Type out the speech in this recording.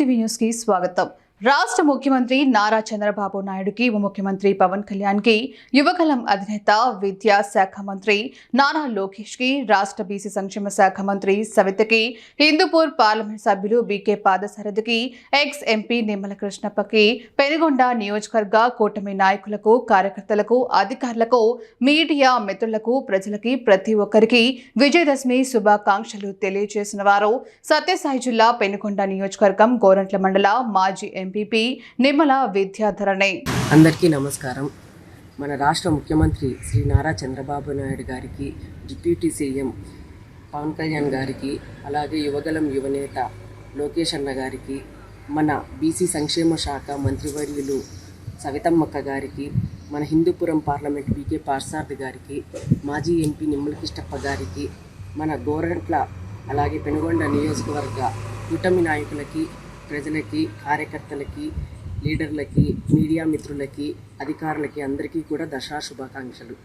TV news కి స్వాగతం రాష్ట్ర ముఖ్యమంత్రి నారా చంద్రబాబు నాయుడుకి ఉప ముఖ్యమంత్రి పవన్ కళ్యాణ్కి యువకలం అధినేత విద్యా శాఖ మంత్రి నారా లోకేష్కి రాష్ట్ర బీసీ సంక్షేమ శాఖ మంత్రి సవితకి హిందూపూర్ పార్లమెంట్ సభ్యులు బీకే పాదసారథికి ఎక్స్ ఎంపీ నిమ్మల కృష్ణప్పకి పెనుగొండ నియోజకవర్గ కూటమి నాయకులకు కార్యకర్తలకు అధికారులకు మీడియా మిత్రులకు ప్రజలకి ప్రతి ఒక్కరికి విజయదశమి శుభాకాంక్షలు తెలియజేసిన వారు సత్యసాయి జిల్లా పెనుగొండ నియోజకవర్గం గోరంట్ల మండల మాజీ ఎంపీపీ నిమ్మల విద్యాధరణే అందరికీ నమస్కారం. మన రాష్ట్ర ముఖ్యమంత్రి శ్రీ నారా చంద్రబాబు నాయుడు గారికి డిప్యూటీ సీఎం పవన్ కళ్యాణ్ గారికి అలాగే యువగలం యువనేత లోకేష్ అన్న గారికి మన బీసీ సంక్షేమ శాఖ మంత్రివర్యులు సవితమ్మక్క గారికి మన హిందూపురం పార్లమెంట్ బీకే పార్సార్థి గారికి మాజీ ఎంపీ నిమ్మలకిష్టప్ప గారికి మన గోరంట్ల అలాగే పెనుగొండ నియోజకవర్గ కూటమి నాయకులకి ప్రజలకి కార్యకర్తలకి లీడర్లకి మీడియా మిత్రులకి అధికారులకి అందరికీ కూడా దసరా శుభాకాంక్షలు.